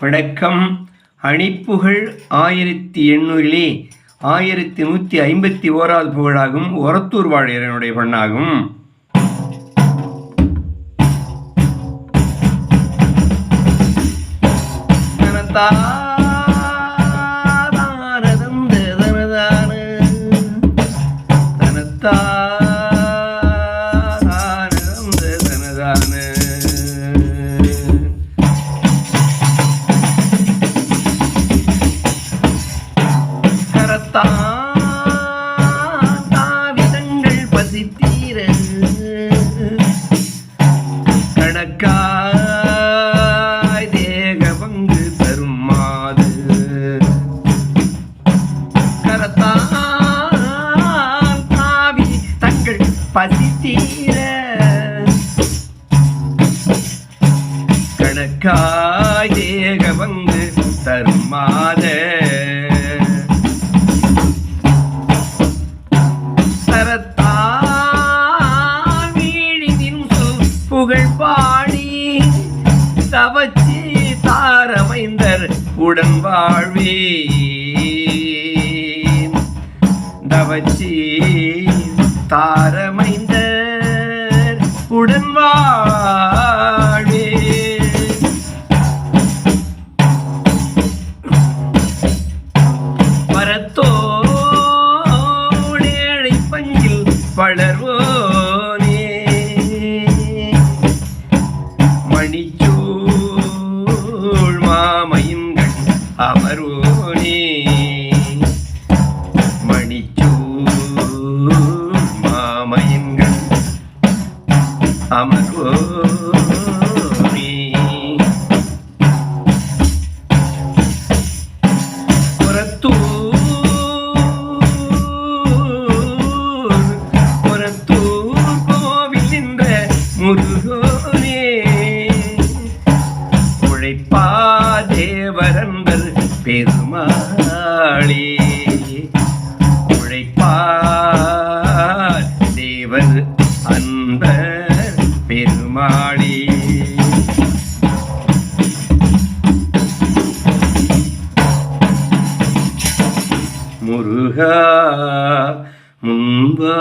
வணக்கம். அணிப்புகழ் ஆயிரத்தி எண்ணூறிலே ஆயிரத்தி நூற்றி ஐம்பத்தி ஓராவது புகழாகும் ஒரத்தூர் வாழையரனுடைய பண்ணாகும் தனத்தானதந்த சர்மாதே. தரும் புகழ் பாடி தவச்சி தாரமைந்தர் உடன் வாழ்வே தவச்சி தாரமைந்தர் உடன் வாழ் வளர்வோனே மணிச்சூழ் மாமையுங்கள் அமர்வோனே உழைப்பா தேவரன்பர் பெருமாளே. உழைப்பா தேவர் அன்பர் பெருமாளே. முருகா முன்பா